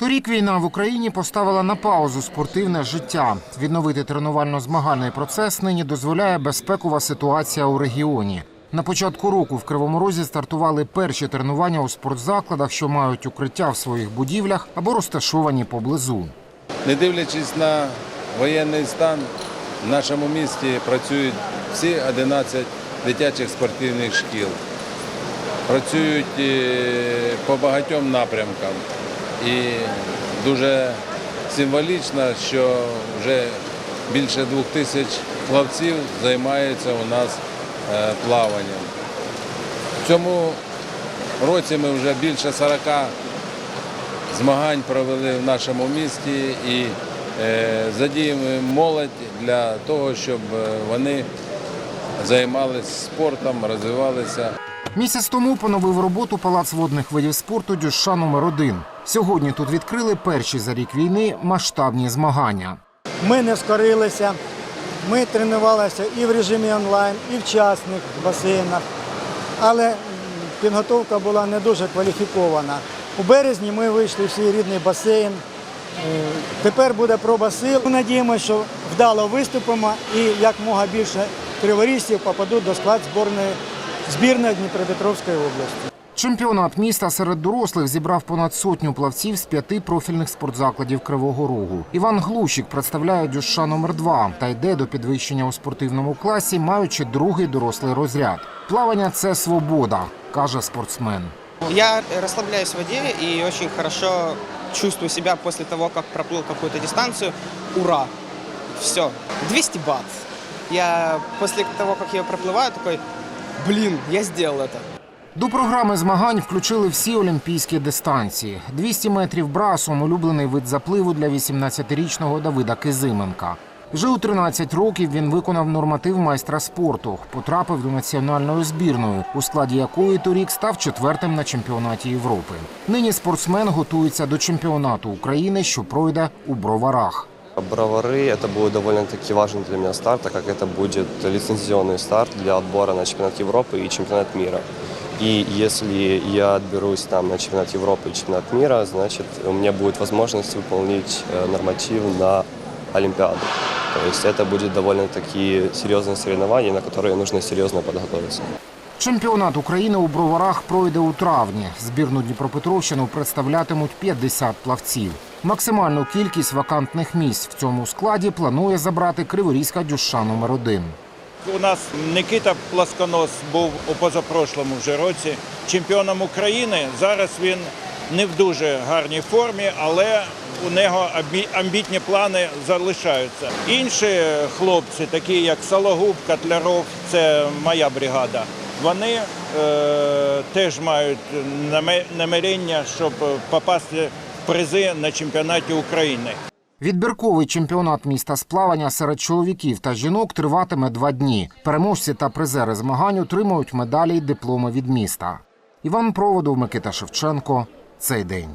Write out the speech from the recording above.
Торік війна в Україні поставила на паузу спортивне життя. Відновити тренувально-змагальний процес нині дозволяє безпекова ситуація у регіоні. На початку року в Кривому Розі стартували перші тренування у спортзакладах, що мають укриття в своїх будівлях або розташовані поблизу. Не дивлячись на воєнний стан, в нашому місті працюють всі 11 дитячих спортивних шкіл. Працюють е, по багатьом напрямкам. І дуже символічно, що вже більше двох тисяч плавців займаються у нас е, плаванням. В цьому році ми вже більше 40 змагань провели в нашому місті і е, задіємо молодь для того, щоб е, вони займалися спортом, розвивалися. Місяць тому поновив роботу палац водних видів спорту Дюша номер 1 Сьогодні тут відкрили перші за рік війни масштабні змагання. Ми не скорилися. Ми тренувалися і в режимі онлайн, і в частних басейнах. Але підготовка була не дуже кваліфікована. У березні ми вийшли в свій рідний басейн. Е, Тепер буде проба сил. Ми надіємося, що вдало виступимо і якмога більше криворізців попадуть до складу зборної збірної Дніпропетровської області. Чемпіонат міста серед дорослих зібрав понад сотню плавців з п'яти профільних спортзакладів Кривого Рогу. Іван Глущик представляє дюша номер 2 та йде до підвищення у спортивному класі, маючи другий дорослий розряд. Плавання це свобода, каже спортсмен. Я расслабляюсь в воде и очень хорошо чувствую себя после того, как проплыл какую-то дистанцию. Ура! Все, 200 бат. Я после того, как я ее проплываю, такой, блин, я сделал это. До програми змагань включили всі олімпійські дистанції. 200 метрів брасом улюблений вид запливу для 18-річного Давида Кизименка. Вже у 13 років він виконав норматив майстра спорту, потрапив до національної збірної, у складі якої торік став четвертим на чемпіонаті Європи. Нині спортсмен готується до чемпіонату України, що пройде у броварах. Бровары – это будет довольно-таки важный для меня старт, так как это будет лицензионный старт для отбора на чемпионат Европы и чемпионат мира. И если я отберусь там на чемпионат Европы и чемпионат мира, значит, у меня будет возможность выполнить э, норматив на Олимпиаду. То есть это будет довольно-таки серьезное соревнование, на которое нужно серьезно подготовиться. Чемпіонат України у броварах пройде у травні. Збірну Дніпропетровщину представлятимуть 50 плавців. Максимальну кількість вакантних місць в цьому складі планує забрати Криворізька дюша номер 1 у нас Никита Пласконос був у позапрошлому вже році чемпіоном України. Зараз він не в дуже гарній формі, але у нього амбітні плани залишаються. Інші хлопці, такі як Сологуб, Котляров, це моя бригада. Вони е, теж мають наме- намірення, щоб попасти в призи на чемпіонаті України. Відбірковий чемпіонат міста з плавання серед чоловіків та жінок триватиме два дні. Переможці та призери змагань отримують медалі й дипломи від міста. Іван Проводов, Микита Шевченко. Цей день.